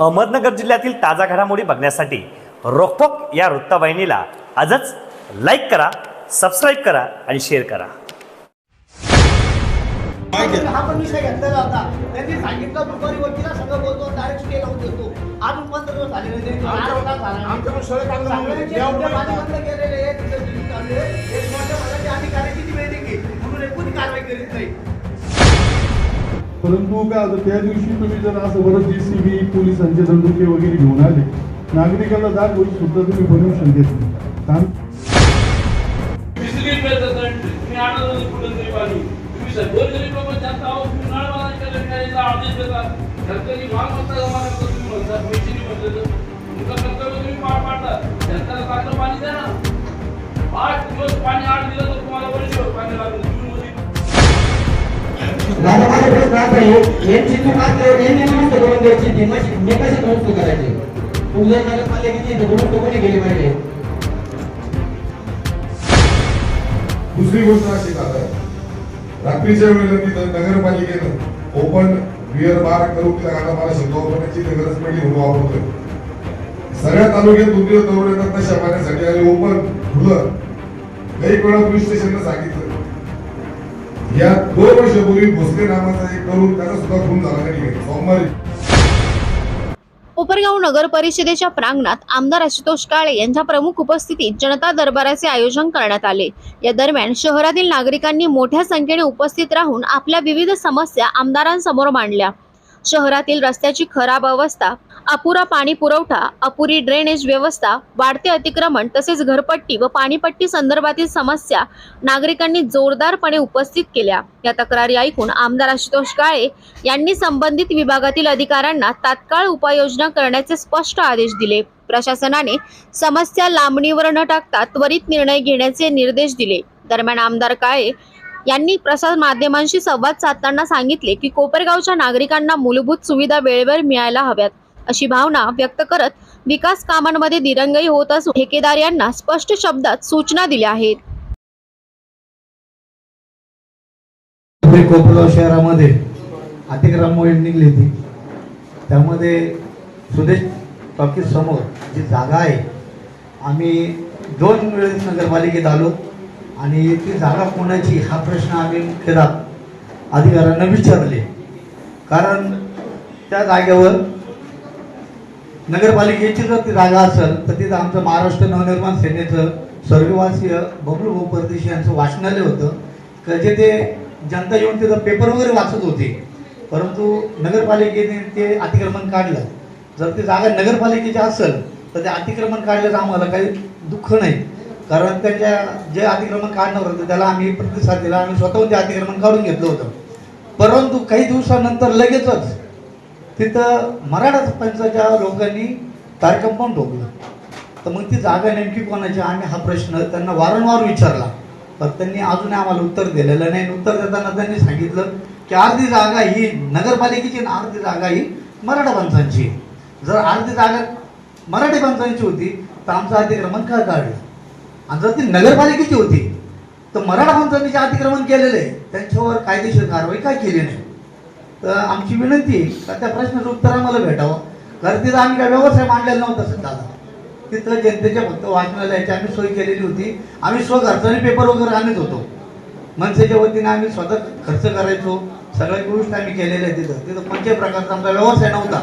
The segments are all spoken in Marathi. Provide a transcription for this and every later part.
अहमदनगर जिल्ह्यातील ताजा घडामोडी बघण्यासाठी रोकटोक या वृत्तवाहिनीला आजच लाईक करा सबस्क्राईब करा आणि शेअर करा. हा पण विषय घेतलेला होता त्यांनी सांगितलं दुपारी वकिला सगळं बोलतो डायरेक्ट स्टे लावून देतो अजून पंधरा दिवस झाले नाही आमच्या- पण सगळे बंद केलेले एक अधिकाऱ्याची म्हणून कारवाई करीत नाही. परंतु काय त्या दिवशी तुम्ही जर असं बरं बी सी बी पोलिसांचे दंडुके वगैरे घेऊन आले नागरिकांना दाद होईल सुद्धा तुम्ही परमिशन देत नाही. कारण पाणी पाणी आठ दिवस माझा माझा प्रश्न असा आहे यांची तू असल्यावर यांनी दुरुस्त करून द्यायची ती मशीन मी कशी दुरुस्त तू जर नगरपालिकेची दुरुस्त कोणी केली पाहिजे दुसरी गोष्ट अशी झालं रात्रीच्या वेळेला तिथं नगरपालिकेनं ओपन बिअर बार करून तिला आता मला शिकवा करण्याची गरज पडली म्हणून वापरतोय. सगळ्या तालुक्यात दोन दिवस दौरे येतात तशा पाण्यासाठी आणि ओपन खुलं काही वेळा पोलीस स्टेशनला सांगितलं. या दोन वर्षापूर्वी भोसले नावाचा एक तरुण त्याचा सुद्धा खून झाला नाही सोमवारी. कोपरगाव नगर परिषदेच्या प्रांगणात आमदार आशुतोष काळे यांच्या प्रमुख उपस्थितीत जनता दरबाराचे आयोजन करण्यात आले. या दरम्यान शहरातील नागरिकांनी मोठ्या संख्येने उपस्थित राहून आपल्या विविध समस्या आमदारांसमोर मांडल्या. शहरातील रस्त्याची खराब अवस्था अपुरा पाणी पुरवठा अपुरी ड्रेनेज व्यवस्था वाढते अतिक्रमण तसेच घरपट्टी व पाणीपट्टी संदर्भातील समस्या नागरिकांनी जोरदारपणे उपस्थित केल्या. या तक्रारी ऐकून आमदार आशुतोष काळे यांनी संबंधित विभागातील अधिकाऱ्यांना तात्काळ उपाययोजना करण्याचे स्पष्ट आदेश दिले. प्रशासनाने समस्या लांबणीवर न टाकता त्वरित निर्णय घेण्याचे निर्देश दिले. दरम्यान आमदार काळे यांनी प्रसार माध्यमांशी संवाद साधताना सांगितले की कोपरगावच्या नागरिकांना मूलभूत सुविधा वेळेवर मिळायला हव्यात अशी भावना व्यक्त करत विकास कामांमध्ये दिरंगाई होत असून ठेकेदार यांना स्पष्ट शब्दात सूचना दिल्या आहेत. कोपरगाव शहरामध्ये अतिक्रम मोहीम निघली होती. त्यामध्ये सुदेश टॉकीज समोर जी जागा आहे आम्ही दोन वेळेस नगरपालिकेत आलो. आणि ती जागा कोणाची? हा प्रश्न आम्ही मुख्यतः अधिकाऱ्यांना विचारले. कारण त्या जागेवर नगरपालिकेची जर ती जागा असेल तर तिथं आमचं महाराष्ट्र नवनिर्माण सेनेचं स्वर्गवासीय बबलू भाऊ परदेशी यांचं वाचनालय होतं. का जे ते जनता येऊन तिथं पेपर वगैरे वाचत होते. परंतु नगरपालिकेने ते अतिक्रमण काढलं. जर ती जागा नगरपालिकेची असेल तर ते अतिक्रमण काढल्याचं आम्हाला काही दुःख नाही. कारण त्यांच्या जे अतिक्रमण काढणार होतं त्याला आम्ही प्रतिसाद दिला. आम्ही स्वतःहून ते अतिक्रमण काढून घेतलं होतं. परंतु काही दिवसानंतर लगेचच तिथं मराठा पंचाच्या लोकांनी तारकंपाऊंड ठोकलं. तर मग ती जागा नेमकी कोणाची? आम्ही हा प्रश्न त्यांना वारंवार विचारला. पण त्यांनी अजूनही आम्हाला उत्तर दिलेलं नाही. उत्तर देताना त्यांनी सांगितलं की अर्धी जागा ही नगरपालिकेची आणि अर्धी जागा ही मराठा पंचांची जर अर्धी जागा मराठी पंचांची होती तर आमचं अतिक्रमण का काढलं? आणि जर ती नगरपालिकेची होती तर मराठा पंचांनी अतिक्रमण केलेलं आहे त्यांच्यावर कायदेशीर कारवाई काय केली नाही? तर आमची विनंती आहे का त्या प्रश्नाचं उत्तर आम्हाला भेटावं? कारण तिथं आम्ही काय व्यवसाय मांडलेला नव्हता सध्याला तिथं जनतेच्या फक्त वाचनालयाची आम्ही सोय केलेली होती. आम्ही स्वखर्चाने पेपर वगैरे आणत होतो. मनसेच्या वतीने आम्ही स्वतः खर्च करायचो. सगळ्या गोष्टी आम्ही केलेल्या आहेत तिथं. तिथं कोणत्याही प्रकारचा आमचा व्यवसाय नव्हता.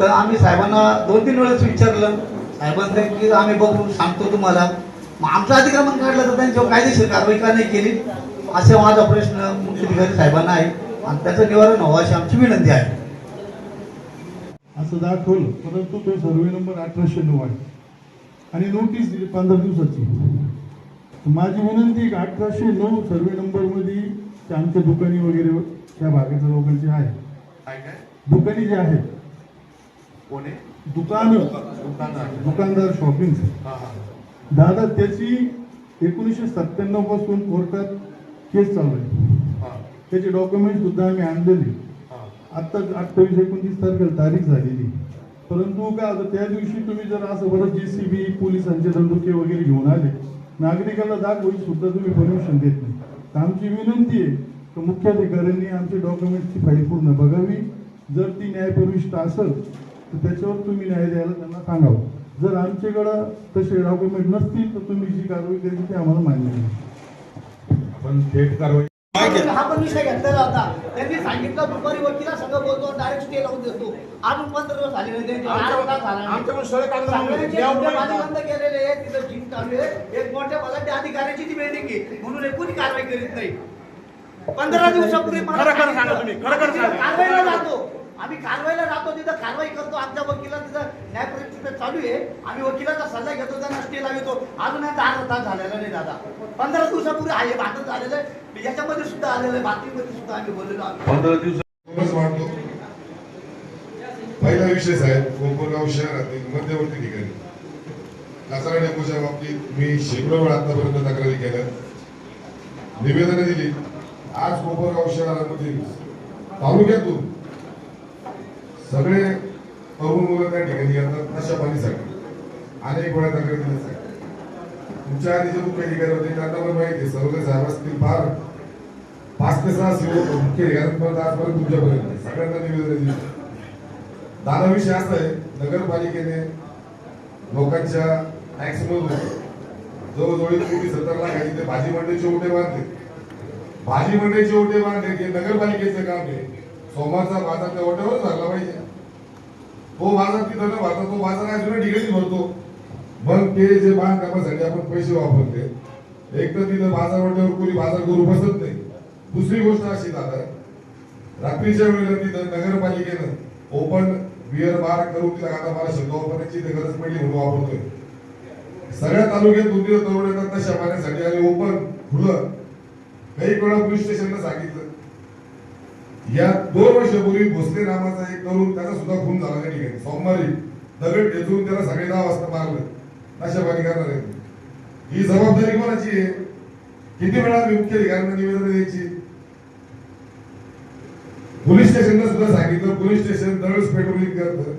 तर आम्ही साहेबांना दोन तीन वेळेस विचारलं. साहेबांनी की आम्ही बघू सांगतो तुम्हाला. मग आमचं अतिक्रमण काढलं तर त्यांच्यावर कायदेशीर कारवाई का नाही केली? असा माझा प्रश्न मुख्याधिकारी साहेबांना आहे. आणि त्याचं निवारण व्हावं अशी आमची विनंती आहे. असं दाखवलं परंतु तो सर्वे नंबर अठराशे नऊ आहे. आणि नोटीस दिली पंधरा दिवसाची. माझी विनंती आहे की अठराशे नऊ सर्वे नंबरमध्ये ते आमच्या दुकानी वगैरे त्या भागाच्या लोकांचे आहे. काय काय? दुकानी जे आहेत. कोण? दुकान दुकानदार दुकानदार शॉपिंग दादा त्याची एकोणीसशे सत्त्याण्णवपासून कोर्टात केस चालू आहे. त्याचे डॉक्युमेंट सुद्धा आम्ही आणलेले. आता अठ्ठावीस एकोणतीस तारखेला तारीख झालेली. परंतु काय होतं त्या दिवशी तुम्ही जर असं बरं जे सी बी पोलिसांचे दंडुके वगैरे घेऊन आले नागरिकांना दाग होईल सुद्धा तुम्ही परमिशन देत नाही. तर आमची विनंती आहे की मुख्याधिकाऱ्यांनी आमचे डॉक्युमेंटची फाईल पूर्ण बघावी. जर ती न्यायप्रविष्ट असेल तर त्याच्यावर तुम्ही न्याय द्यायला त्यांना सांगावं. जर आमच्याकडं तसे डॉक्युमेंट नसतील तर तुम्ही जी कारवाई करायची ती आम्हाला मान्य नाही. पण थेट कारवाई हा पण विषय घेतलेला होता. त्यांनी सांगितलं दुपारी वकिला सगळं बोलतो डायरेक्ट स्टे लावून देतो. अजून पंधरा दिवस झाले नाही. बंद केलेले आहे तिथं जिम चालू आहे. एक मोठ्या बलाढ्य अधिकाऱ्याची ती बिल्डिंग आहे. म्हणून हे कोणी कारवाई करीत नाही. पंधरा दिवसापूर्वी मला खरं खरं सांगितलं. सांगा तुम्ही, खरं खरं आम्ही सांगा. तिथं कारवाईला जातो. आम्ही कारवाईला जातो तिथं कारवाई करतो. आमच्या वकिला तिथं न्यायपरिषद चालू आहे. आम्ही वकिलाचा सल्ला घेतो त्यांना स्टे लावतो. अजून अर्धा तास झालेला नाही दादा. पंधरा दिवसापूर्वी आहे भांडण झालेलं आहे. याच्यामध्ये सुद्धा आलेलं आहे बातमीमध्ये सुद्धा आम्ही बोललेलो पंधरा दिवस पहिला विषय साहेब कोकणगाव शहरातील मध्यवर्ती ठिकाणी. कचरा डेपोच्या बाबतीत मी शेकडो वेळा आतापर्यंत तक्रारी केल्या. निवेदनं दिली. आज कोपरगाव शहरामध्ये तालुक्यातून सगळे तरुण मुलं त्या ठिकाणी येतात नशा पाणीसाठी अनेक वेळा तक्रार दिल्या साहेब तुमच्या आधी जे मुख्य अधिकारी होते त्यांना पण माहिती आहे सर्व साहेब असतील फार पाच ते सहा सेवक मुख्य अधिकाऱ्यांपर्यंत आजपर्यंत तुमच्यापर्यंत सगळ्यांना निवेदन दिलं दादा विषय असा आहे नगरपालिकेने लोकांच्या टॅक्स जवळजवळ कोटी सत्तर लाख आहे ते भाजी मंडईचे ओटे बांधले. भाजी मंडईचे ओटे बांधले ते नगरपालिकेचं काम आहे सोमवारचा बाजार त्या ओट्यावरच भरला पाहिजे. तो बाजार तिथं न भरता तो बाजार अजून ठिकाणी भरतो. मग ते जे बांधकामासाठी आपण पैसे वापरते एक तर तिथं बाजार वाट्यावर कोणी बाजार करू बसत नाही. दुसरी गोष्ट अशी दादा रात्रीच्या वेळेला तिथं नगरपालिकेनं ओपन बिअर बार करून तिला आता मला शब्द वापरण्याची इथे गरज पडली म्हणून वापरतोय. सगळ्या तालुक्यात दोन दिवस तरुण येतात तशा पाण्यासाठी आणि ओपन खुलं. काही वेळा पोलीस स्टेशनला सांगितलं या दोन वर्षापूर्वी भोसले नावाचा एक तरुण त्याचा सुद्धा खून झाला त्या ठिकाणी. सोमवारी दगड ठेचून त्याला साडे दहा वाजता मारलं. अशा पाणी करणार आहे. ही जबाबदारी कोणाची आहे? किती वेळा मी मुख्य अधिकाऱ्यांना निवेदन द्यायची? पोलीस स्टेशनला सुद्धा सांगितलं. पोलीस स्टेशन दरवेळेस पेट्रोलिंग करतं.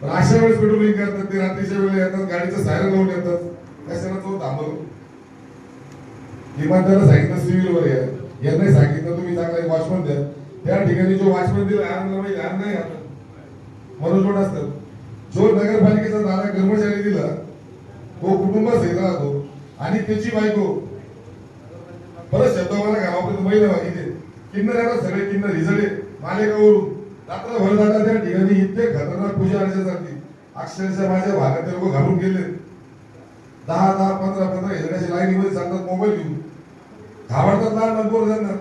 पण अशा वेळेस पेट्रोलिंग करतात ते रात्रीच्या वेळेला येतात गाडीचं सायरन लावून येतात. कशाला तो थांबव किमान त्याला सांगितलं सिव्हिल वगैरे या. यांनी सांगितलं तुम्ही चांगला वॉचमन द्या. त्या ठिकाणी जो वॉचमन दिला आणला माहिती आण नाही आता. मनोजवड असतात. जो नगरपालिकेचा दादा कर्मचारी दिला तो कुटुंबासहित राहतो आणि त्याची बायको परत शब्द मला गावापर्यंत महिला मागितले किन्नर सगळे किन्नर रिझल्ट मालेगावरून रात्रभर जातात त्या ठिकाणी इतके खतरनाक पूजा अर्चनासाठी अक्षरशः माझ्या भागात लोक घालून गेले. दहा दहा पंधरा पंधरा लहान लहान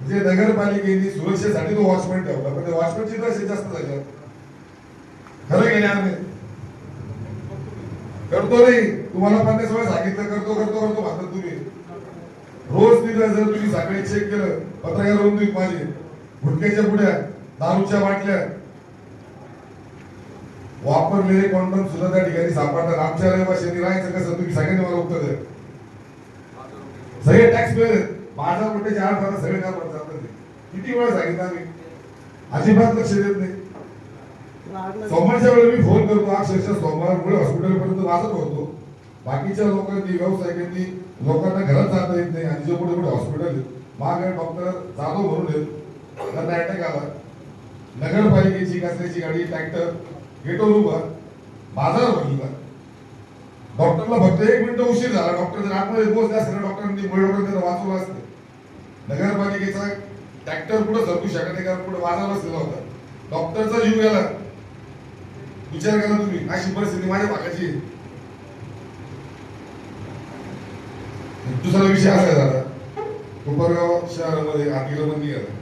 म्हणजे नगरपालिकेने सुरक्षेसाठी तो वॉचमॅन ठेवला. पण त्या वॉचमॅनची तशी जास्त झाले. खरं गेल्या करतो नाही तुम्हाला पन्नास वेळा सांगितलं. करतो करतो करतो म्हणतात तुम्ही. रोज तिथं जर तुम्ही सकाळी चेक केलं पत्रकार होऊन तुम्ही माझे. गुटक्याच्या पुढ्या दारूच्या बाटल्या. वापरलेले कॉन्डम सुद्धा त्या ठिकाणी सापडतात. आमच्या रहिवाशांनी राहायचं कसं? तुम्ही सगळ्यांनी मला उत्तर द्या. सगळे टॅक्स पेअर माझा कुठे चार पाच सगळे काम करतात ते. किती वेळा सांगितलं आम्ही? अजिबात लक्ष देत नाही. सोमवारच्या वेळेला मी फोन करतो अक्षरशः सोमवार मुळे हॉस्पिटल पर्यंत होतो. बाकीच्या लोकांनी व्यावसायिकांनी लोकांना घरात जाता येत नाही आणि जे कुठे कुठे हॉस्पिटल माग डॉक्टर जाधव म्हणून येत. त्यांना अटॅक आला नगरपालिकेची कचऱ्याची गाडी ट्रॅक्टर गेटवर उभा. बाजार भरला डॉक्टरला फक्त एक मिनिट उशीर झाला. डॉक्टर जर आतमध्ये पोहोचले असते डॉक्टरांनी मुळे डॉक्टर त्याला वाचवलं असते. नगरपालिकेचा ट्रॅक्टर पुढे सरकू शकत नाही? कारण पुढे वाजा बसलेला होता. डॉक्टरचा जीव गेला. विचार करा तुम्ही. अशी परिस्थिती माझ्या भागाची दुसरा विषय असा झाला. कोपरगाव शहरामध्ये आर्थिक बंदी आला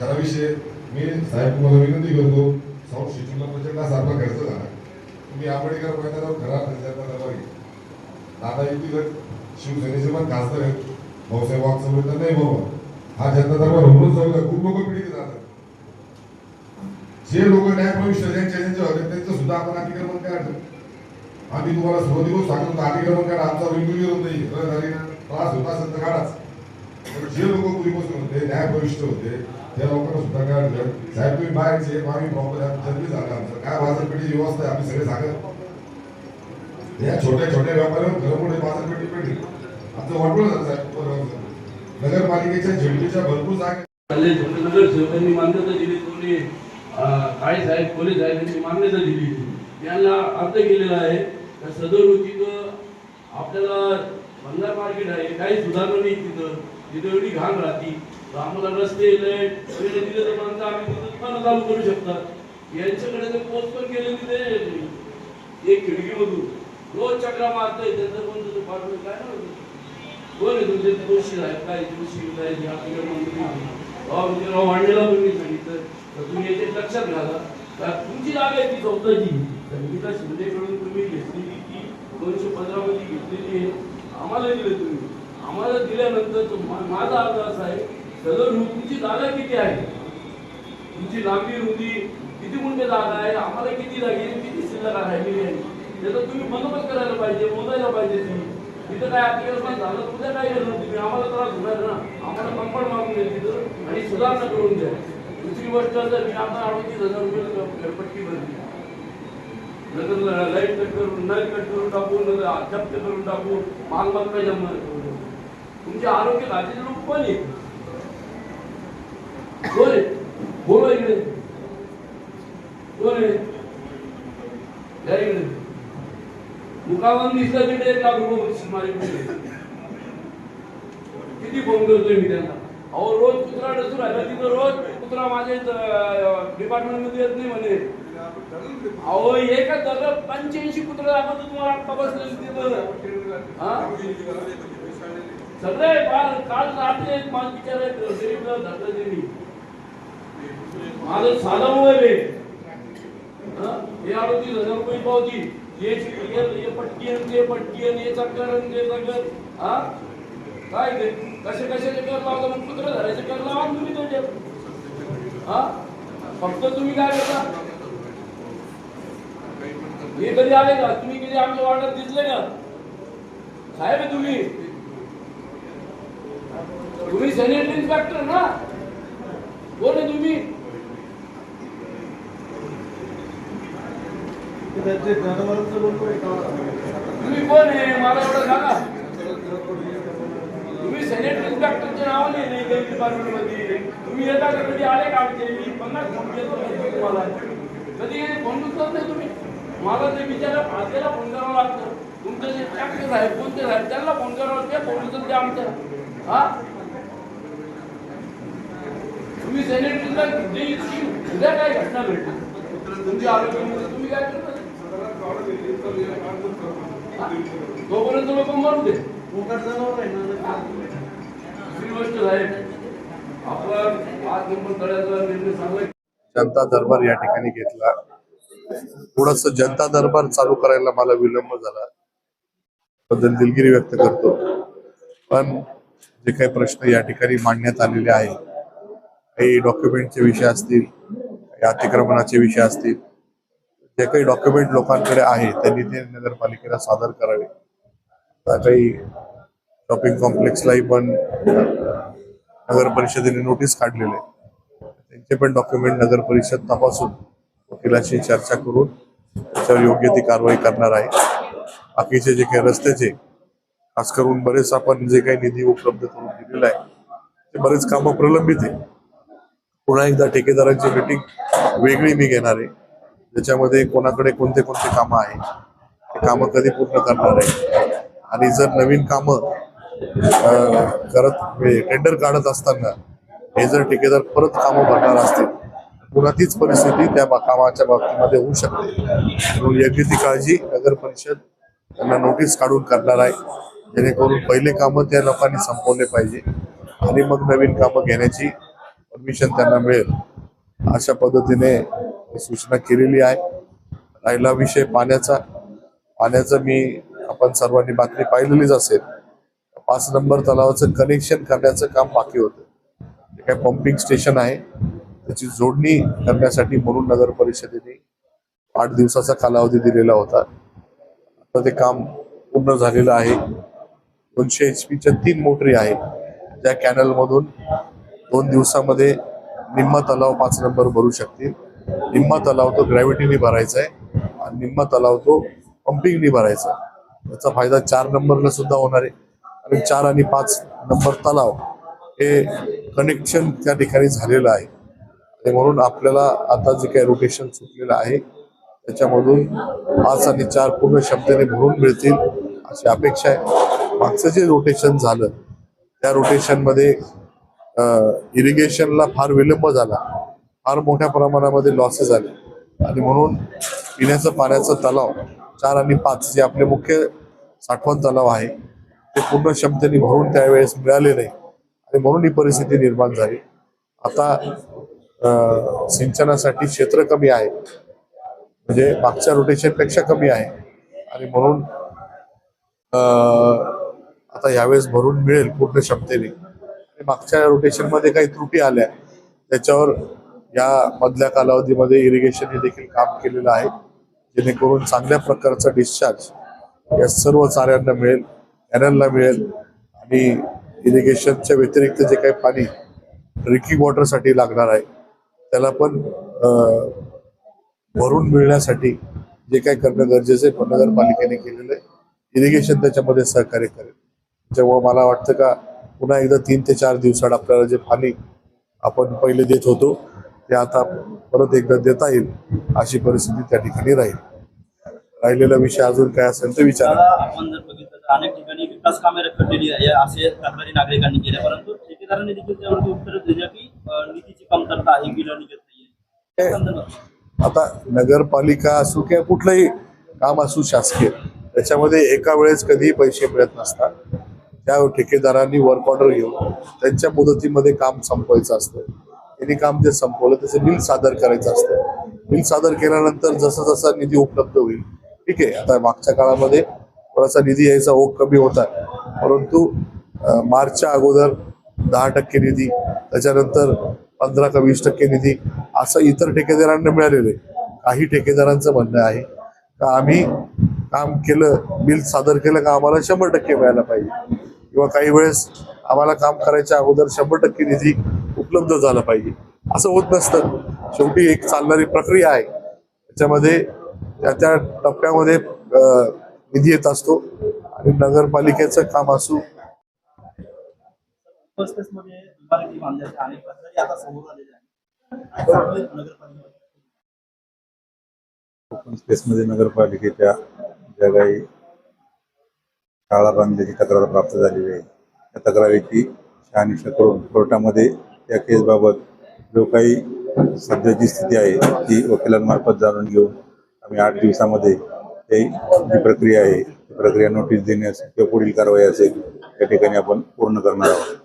खरा विषय मी साहेब तुम्हाला विनंती करतो साऊथ सिटीला प्रचंड सारखा खर्च झाला. तुम्ही आंबेडकर मैदानावर खरा खर्चाचा दरबार आहे. दादा युतीगत शिवसेनेचे पण खासदार आहेत. भाऊसाहेब वागचौरे तर नाही बाबा. हा जनता दरबार होऊनच जाऊ द्या. खूप लोक पिढीत जातात जे लोक न्यायप्रविष्ट ज्यांच्या ज्यांच्या होते त्यांचं सुद्धा आपण अतिक्रमण काढलं आम्ही तुम्हाला सुरुवातीला सांगतो अतिक्रमण काढा आमचा बिलकुल विरोध नाही. त्रास होत असेल तर काढाच जे लोक पूर्वीपासून होते न्यायप्रविष्ट होते त्या लोकांना सुद्धा काढलं साहेब तुम्ही बाहेरचे आम्ही प्रॉब्लेम जन्मी झाला आमचं. काय बाजारपेठेची व्यवस्था आहे? आम्ही सगळे सांगत. या छोट्या छोट्या व्यापाऱ्यांवर घर बाजारपेठी पेटली. आमचं वाटवलं झालं साहेब. नगरपालिकेच्या झेडपीच्या भरपूर जागा संजय नगरसेवकांनी मान्यता दिली कोणी? काय साहेब पोलीस साहेबांनी मान्यता दिली. यांना अर्ज केलेला आहे. त्या सदर तिथं आपल्याला बंगार मार्केट आहे. काही सुधारणा नाही तिथं. तिथं एवढी घाण राहती. तर आम्हाला रस्ते लाइट वगैरे दिले तर माणसं आम्ही तिथं दुकानं चालू करू शकतात यांच्याकडे ते पोच पण केले तिथे एक खिडकीमधून. रोज चक्रा मारतोय त्यांचं कोणतं पाठवलं काय ना कोण तुझे तुमचे दोषी आहेत काय तुळशी आहेत आपल्याकडे मंत्री राव वाढलेला पण मी सांगितलं. तर तुम्ही याचे लक्षात घाला का तुमची जागा आहे ती चौथाची. संगीता शिंदेकडून तुम्ही घेतलेली ती दोनशे पंधरा मध्ये घेतलेली आहे. आम्हाला दिले तुम्ही. आम्हाला दिल्यानंतर माझा अर्थ असा आहे सदर तुमची जागा किती आहे? तुमची लांबी रुंदी किती गुंठे जागा आहे? आम्हाला किती लागेल? किती शिल्लक राहिलेली आहे? त्याचा तुम्ही बंदोबस्त करायला पाहिजे मोजायला पाहिजे तुम्ही तिथं काय अतिक्रमण झालं तुझं काय झालं तुम्ही आम्हाला त्रास होणार ना आम्हाला कंपन मागून द्या तिथं आणि सुधारणा करून द्या. दुसरी गोष्ट जर मी आता अडतीस हजार रुपये घरपट्टी भरली. नगर लाइट कट करून नळ कट करून टाकू नगर जप्त करून टाकू मालमत्ता जमा करून तुमचे आरोग्य खात्याचे लोक पण आहे कोण आहे बोलो इकडे. कोण आहे इकडे. मुखावर दिसलं तिथे एक लाख रुपये माझे किती फोन करतोय मी त्यांना? अहो रोज कुत्रा डसू राहिला तिथं रोज कुत्रा माझ्या डिपार्टमेंटमध्ये येत नाही म्हणे. अहो एका दर पंच्याऐंशी कुत्रा दाखवतो तुम्हाला आत्ता बसलेलं तिथं. सगळे काल काल रात्री एक माझ विचार गरीबला धरलं त्यांनी. माझं साधं मोबाईल आहे. हा? हे अडतीस हजार रुपये पावती. हे हे हे पटकी ते पटकी आणि हे ते चक्कर हा? काय ते कसे कशाचे कर लावता? मग कुत्र धरायचे? कर लावा तुम्ही त्याचे हा? फक्त तुम्ही काय करता? हे कधी आले का? तुम्ही कधी आमच्या वाटत दिसले का? साहेब तुम्ही? तुम्ही सॅनिटरी इन्स्पेक्टर ना? कोण आहे तुम्ही? तुम्ही कोण आहे? मला एवढं सांगा. तुम्ही सेनेट इन्स्पेक्टरचे नाव नाही काही डिपार्टमेंटमध्ये तुम्ही येता का कधी आले का आमचे? मी पन्नास फोन केलो तुम्हाला. कधी फोन उचलत नाही तुम्ही? मला ते बिचारा फासलेला फोन करावं लागतं. तुमचे जे टॅक्टर साहेब कोणते साहेब त्यांना फोन करावं लागतं. ते फोन उचलते आमच्या. हा? तुम्ही सॅनिटरी उद्या काय घटना घडली? तुमची आरोग्यामध्ये तुम्ही काय करता तोपर्यंत लोक मरू दे. दुसरी गोष्ट साहेब आपण पाच नंबर तळ्याचा निर्णय सांगला. जनता दरबार या ठिकाणी घेतला. थोडस जनता दरबार चालू करायला मला विलंब झाला. बद्दल दिलगिरी व्यक्त करतो. पण जे काही प्रश्न या ठिकाणी मांडण्यात आलेले आहे काही डॉक्युमेंटचे विषय असतील काही अतिक्रमणाचे विषय असतील जे काही डॉक्युमेंट लोकांकडे आहे त्यांनी ते नगरपालिकेला सादर करावे. आता काही शॉपिंग कॉम्प्लेक्सलाही पण नगर परिषदेने नोटीस काढलेले त्यांचे पण डॉक्युमेंट नगर परिषद तपासून वकिलाशी चर्चा करून त्याच्यावर योग्य ती कारवाई करणार आहे. बाकीचे जे काही रस्त्याचे खास करून बरेच आपण जे काही निधी उपलब्ध करून दिलेला आहे ते बरेच कामं प्रलंबित आहे पुन्हा एकदा ठेकेदारांची मीटिंग वेगळी मी घेणार आहे. ज्याच्यामध्ये कोणाकडे कोणते कोणते कामं आहेत ते कामं कधी पूर्ण करणार आहे आणि जर नवीन कामं करत म्हणजे टेंडर काढत असताना हे जर ठेकेदार परत कामं भरणार असतील पुन्हा तीच परिस्थिती त्या कामाच्या बाबतीमध्ये होऊ शकते. म्हणून योग्य ती काळजी नगर परिषद त्यांना नोटीस काढून करणार आहे. जेणेकरून पहिले कामं त्या लोकांनी संपवले पाहिजे आणि मग नवीन कामं घेण्याची परमिशन त्यांना मिळेल. अशा पद्धतीने सूचना केलेली आहे. राहिला विषय पाण्याचा. पाण्याचं मी आपण सर्वांनी बातमी पाहिलेलीच असेल. पाच नंबर तलावाचं कनेक्शन करण्याचं काम बाकी होतं. ते काय पंपिंग स्टेशन आहे. त्याची जोडणी करण्यासाठी म्हणून नगर परिषदेने आठ दिवसाचा कालावधी दिलेला होता. आता ते काम पूर्ण झालेलं आहे. दोनशे एच पीच्या तीन मोटरी आहेत. त्या कॅनलमधून दोन दिवसामध्ये निम्मा तलाव पाच नंबर भरू शकतील. निम्मा तलाव तो ग्रॅव्हिटीने भरायचा आहे आणि निम्मा तलाव तो पंपिंगने भरायचा आहे. याचा फायदा चार नंबरला सुद्धा होणार आहे. आणि चार आणि पाच नंबर तलाव हे कनेक्शन त्या ठिकाणी झालेलं आहे. आणि म्हणून आपल्याला आता जे काही रोटेशन सुटलेलं आहे त्याच्यामधून पाच आणि चार पूर्ण क्षमतेने भरून मिळतील अशी अपेक्षा आहे. मागचं जे रोटेशन झालं त्या रोटेशनमध्ये इरिगेशनला फार विलंब झाला. फार मोठ्या प्रमाणामध्ये लॉसेस झाले आणि म्हणून पिण्याचं पाण्याचं तलाव चार आणि पाच जे आपले मुख्य साठवण तलाव आहे ते पूर्ण क्षमतेने भरून त्यावेळेस मिळाले नाही. आणि म्हणून ही परिस्थिती निर्माण झाली. आता सिंचनासाठी क्षेत्र कमी आहे. म्हणजे मागच्या रोटेशनपेक्षा कमी आहे. आणि म्हणून आता यावेळेस भरून मिळेल पूर्ण क्षमतेने. आणि मागच्या रोटेशनमध्ये काही त्रुटी आल्या. त्याच्यावर या मधल्या कालावधीमध्ये इरिगेशन हे देखील काम केलेलं आहे. जेणेकरून चांगल्या प्रकारचा डिस्चार्ज या सर्व चाऱ्यांना मिळेल कॅनलला मिळेल आणि इरिगेशनच्या व्यतिरिक्त जे काही पाणी ड्रिंकिंग वॉटरसाठी लागणार आहे त्याला पण भरून मिळण्यासाठी जे काही करणं गरजेचं आहे पण नगरपालिकेने केलेलं आहे. इरिगेशन त्याच्यामध्ये सहकार्य करेल. जेव्हा मला वाटतं का पुन्हा एकदा तीन ते चार दिवसात आपल्याला जे पाणी आपण पहिले देत होतो ते आता परत एकदा देता येईल अशी परिस्थिती त्या ठिकाणी राहील. राहिलेला विषय अजून काय असेल तर विचारा. आता आपण जर बघितलं तर अनेक ठिकाणी विकास कामे रखडलेली आहे असे तक्रारी नागरिकांनी केल्या परंतु ठेकेदारांनी देखील त्यावरती उत्तर की निधीची कमतरता आहे बिलं निघत नाहीये. आता नगरपालिका असू किंवा कुठलंही काम असू शासकीय त्याच्यामध्ये एका वेळेस कधीही पैसे मिळत नसतात. त्या ठेकेदारांनी वर्क ऑर्डर घेऊन त्यांच्या मुदतीमध्ये काम संपवायचं असतं. त्यांनी काम जे संपवलं त्याचं बिल सादर करायचं असतं. बिल सादर केल्यानंतर जसं जसा निधी उपलब्ध होईल ठीक आहे. आता मागच्या काळामध्ये थोडासा निधी यायचा ओघ कमी होता परंतु मार्चच्या अगोदर दहा टक्के निधी त्याच्यानंतर पंधरा का वीस टक्के निधी असं इतर ठेकेदारांना मिळालेलं आहे. काही ठेकेदारांचं म्हणणं आहे का आम्ही काम केलं बिल सादर केलं का आम्हाला शंभर टक्के मिळायला पाहिजे? किंवा काही वेळेस आम्हाला काम करायच्या अगोदर शंभर टक्के निधी उपलब्ध झाला पाहिजे. असं होत नसतं. शेवटी एक चालणारी प्रक्रिया आहे. त्याच्यामध्ये त्या त्या टप्प्यामध्ये निधी येत असतो आणि नगरपालिकेचं काम असू. ओपन स्पेसमध्ये नगरपालिकेच्या ज्या काही शाळा बांधल्याची तक्रार प्राप्त झालेली आहे त्या तक्रारीची शहानिशा करून कोर्टामध्ये त्या केसबाबत जो काही सध्याची स्थिती आहे ती वकिलांमार्फत जाणून घेऊन आम्ही आठ दिवसामध्ये ते जी प्रक्रिया आहे ती प्रक्रिया नोटीस देण्यास किंवा पुढील कारवाई असेल त्या ठिकाणी आपण पूर्ण करणार आहोत.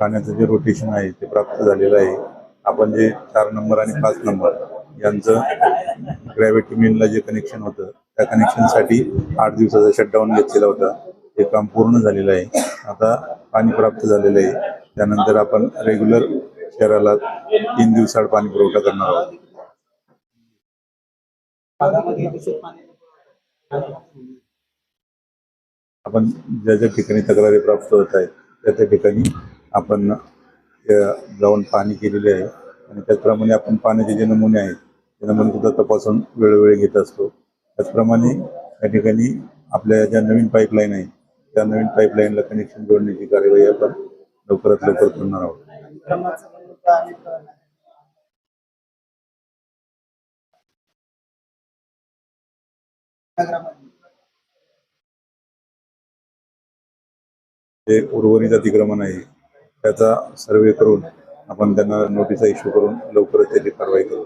पाण्याचं जे रोटेशन आहे ते प्राप्त झालेलं आहे. आपण जे चार नंबर आणि पाच नंबर यांचं ग्रॅव्हिटी मेनला जे कनेक्शन होतं त्या कनेक्शनसाठी आठ दिवसाचा शटडाऊन घेतलेला होता. ते काम पूर्ण झालेलं आहे. आता पाणी प्राप्त झालेलं आहे. त्यानंतर आपण रेग्युलर शहराला तीन दिवसाआड पाणी पुरवठा करणार आहोत. आपण ज्या ज्या ठिकाणी तक्रारी प्राप्त होत आहेत त्या त्या ठिकाणी आपण जाऊन पाहणी केलेली आहे. आणि त्याचप्रमाणे आपण पाण्याचे जे नमुने आहेत ते नमुने सुद्धा तपासून वेळोवेळी घेत असतो. त्याचप्रमाणे या ठिकाणी आपल्या ज्या नवीन पाईपलाईन आहे त्या नवीन पाईपलाईनला कनेक्शन जोडण्याची कार्यवाही आपण लवकरात लवकर करणार आहोत. जे उर्वरित अतिक्रमण आहे त्याचा सर्वे करून आपण त्यांना नोटीसा इश्यू करून लवकरच त्याची कारवाई करू.